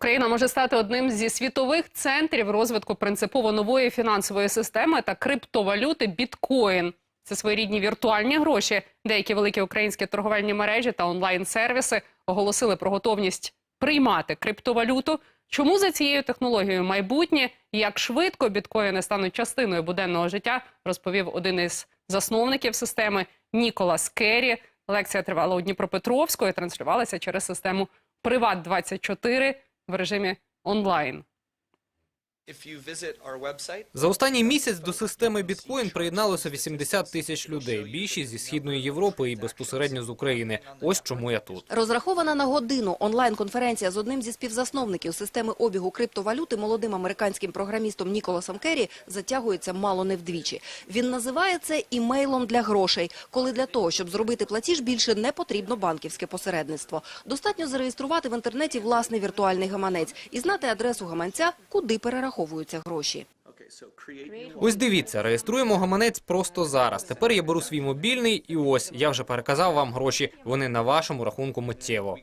Україна може стати одним зі світових центрів розвитку принципово нової фінансової системи та криптовалюти біткоін. Це своєрідні віртуальні гроші. Деякі великі українські торговельні мережі та онлайн-сервіси оголосили про готовність приймати криптовалюту. Чому за цією технологією майбутнє і як швидко біткоїни стануть частиною буденного життя, розповів один із засновників системи Ніколас Керрі. Лекція тривала у Дніпропетровську і транслювалася через систему Приват 24 в режимі онлайн. За останній місяць до системи біткоін приєдналося 80 тисяч людей. Більшість зі східної Європи і безпосередньо з України. Ось чому я тут. Розрахована на годину онлайн-конференція з одним зі співзасновників системи обігу криптовалюти молодим американським програмістом Ніколасом Керрі затягується мало не вдвічі. Він називає це імейлом для грошей, коли для того, щоб зробити платіж, більше не потрібно банківське посередництво. Достатньо зареєструвати в інтернеті власний віртуальний гаманець і знати адресу гаманця, куди перераховуються гроші. Ось дивіться, реєструємо гаманець просто зараз. Тепер я беру свій мобільний, і ось я вже переказав вам гроші. Вони на вашому рахунку миттєво.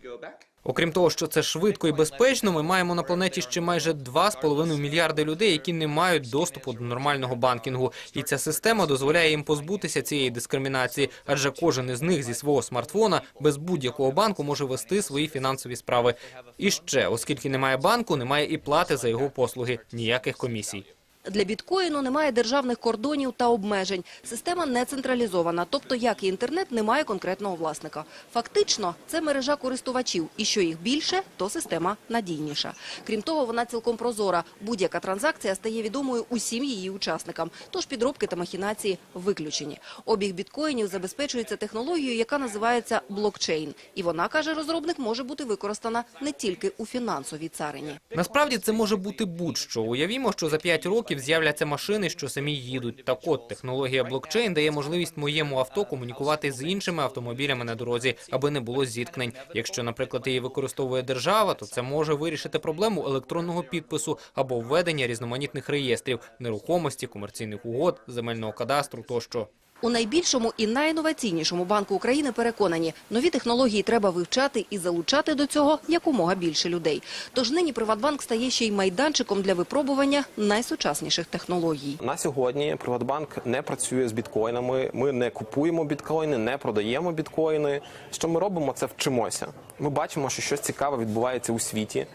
Окрім того, що це швидко і безпечно, ми маємо на планеті ще майже 2,5 мільярди людей, які не мають доступу до нормального банкінгу. І ця система дозволяє їм позбутися цієї дискримінації, адже кожен із них зі свого смартфона без будь-якого банку може вести свої фінансові справи. І ще, оскільки немає банку, немає і плати за його послуги, ніяких комісій. Для біткоїну немає державних кордонів та обмежень. Система не централізована, тобто, як і інтернет, немає конкретного власника. Фактично, це мережа користувачів, і що їх більше, то система надійніша. Крім того, вона цілком прозора. Будь-яка транзакція стає відомою усім її учасникам, тож підробки та махінації виключені. Обіг біткоїнів забезпечується технологією, яка називається блокчейн. І вона, каже розробник, може бути використана не тільки у фінансовій царині. Насправді це може бути будь-що. Уявімо, що за 5 років з'являться машини, що самі їдуть. Так от технологія блокчейн дає можливість моєму авто комунікувати з іншими автомобілями на дорозі, аби не було зіткнень. Якщо, наприклад, її використовує держава, то це може вирішити проблему електронного підпису або введення різноманітних реєстрів нерухомості, комерційних угод, земельного кадастру тощо. У найбільшому і найінноваційнішому банку України переконані, нові технології треба вивчати і залучати до цього якомога більше людей. Тож нині Приватбанк стає ще й майданчиком для випробування найсучасніших технологій. На сьогодні Приватбанк не працює з біткоїнами. Ми не купуємо біткоїни, не продаємо біткоїни. Що ми робимо? Це вчимося. Ми бачимо, що щось цікаве відбувається у світі,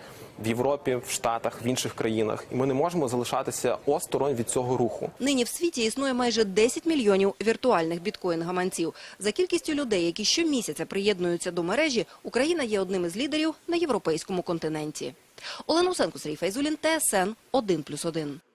в Європі, в Штатах, в інших країнах, і ми не можемо залишатися осторонь від цього руху. Нині в світі існує майже 10 мільйонів віртуальних біткоін-гаманців. За кількістю людей, які щомісяця приєднуються до мережі, Україна є одним із лідерів на європейському континенті. Олена Усенко, Сергій Файзулін, ТСН 1+,1.